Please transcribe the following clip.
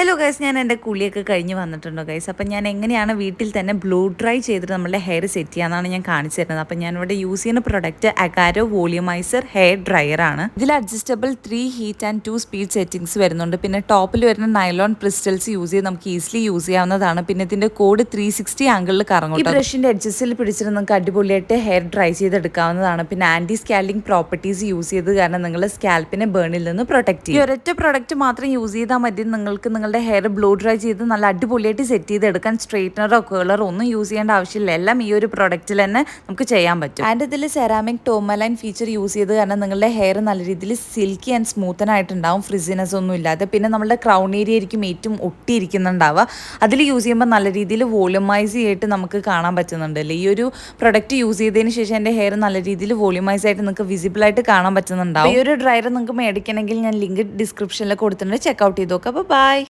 Hello guys ഞാൻ എന്റെ കുളിയൊക്കെ കഴിഞ്ഞ് വന്നിട്ടുണ്ടോ ഗൈസ് അപ്പം ഞാൻ എങ്ങനെയാണ് വീട്ടിൽ തന്നെ ബ്ലൂ ഡ്രൈ ചെയ്തിട്ട് നമ്മുടെ ഹെയർ സെറ്റ് ചെയ്യാന്നാണ് ഞാൻ കാണിച്ചു തരുന്നത്. അപ്പം ഞാൻ ഇവിടെ യൂസ് ചെയ്യുന്ന product Agaro volumiser hair dryer ആണ്. ഇതിൽ adjustable three heat and two speed settings വരുന്നുണ്ട്. പിന്നെ ടോപ്പിൽ വരുന്ന നൈലോൺ ക്രിസ്റ്റൽസ് യൂസ് ചെയ്ത് നമുക്ക് ഈസിലി യൂസ് ചെയ്യാവുന്നതാണ്. പിന്നെ ഇതിന്റെ കോഡ് ത്രീ സിക്സ്റ്റി ആംഗിളിൽ കറങ്ങും ഈ ബ്രഷിന്റെ അഡ്ജസ്റ്റിൽ പിടിച്ചിട്ട് നിങ്ങൾക്ക് അടിപൊളിയായിട്ട് ഹെയർ ഡ്രൈ ചെയ്തെടുക്കാവുന്നതാണ്. പിന്നെ ആന്റി സ്കാലിംഗ് പ്രോപ്പർട്ടീസ് യൂസ് ചെയ്ത് കാരണം നിങ്ങളുടെ സ്കാൽപ്പിനെ ബേണിൽ നിന്ന് പ്രൊട്ടക്ട് ചെയ്യും. ഈ ഒരൊറ്റ പ്രൊഡക്റ്റ് മാത്രം യൂസ് ചെയ്താൽ മതി. നിങ്ങൾക്ക് നിങ്ങളുടെ ഹെയർ ബ്ലൂ ഡ്രൈ ചെയ്ത് നല്ല അടിപൊളിയായിട്ട് സെറ്റ് ചെയ്തെടുക്കാൻ സ്ട്രെയിറ്റ്നറോ കേളറോ ഒന്നും യൂസ് ചെയ്യേണ്ട ആവശ്യമില്ല. എല്ലാം ഈ ഒരു പ്രൊഡക്റ്റിൽ തന്നെ നമുക്ക് ചെയ്യാൻ പറ്റും. ആൻഡ് ഇതിൽ സെറാമിക് ടോമലൈൻ ഫീച്ചർ യൂസ് ചെയ്ത് കാരണം നിങ്ങളുടെ ഹെയർ നല്ല രീതിയിൽ സിൽക്കി ആൻഡ് സ്മൂത്തൻ ആയിട്ടുണ്ടാവും. ഫ്രിസിനെസ് ഒന്നും ഇല്ലാതെ. പിന്നെ നമ്മുടെ ക്രൗൺ ഏരിയ ആയിരിക്കും ഏറ്റവും ഒട്ടിയിരിക്കുന്നുണ്ടാവുക. അതിൽ യൂസ് ചെയ്യുമ്പോൾ നല്ല രീതിയിൽ വോളിയമൈസ് ചെയ്തിട്ട് നമുക്ക് കാണാൻ പറ്റുന്നുണ്ടല്ലേ ഈ ഒരു പ്രൊഡക്റ്റ് യൂസ് ചെയ്തതിന് ശേഷം എന്റെ ഹെയർ നല്ല രീതിയിൽ വോളിയമൈസ് ആയിട്ട് നിങ്ങൾക്ക് വിസിബിൾ ആയിട്ട് കാണാൻ പറ്റുന്നുണ്ടാവും. ഈ ഒരു ഡ്രയർ നിങ്ങൾക്ക് മേടിക്കണമെങ്കിൽ ഞാൻ ലിങ്ക് ഡിസ്ക്രിപ്ഷനിൽ കൊടുത്തിട്ടുണ്ട്. ചെക്കൗട്ട് ചെയ്ത് നോക്കാം. അപ്പോൾ ബൈ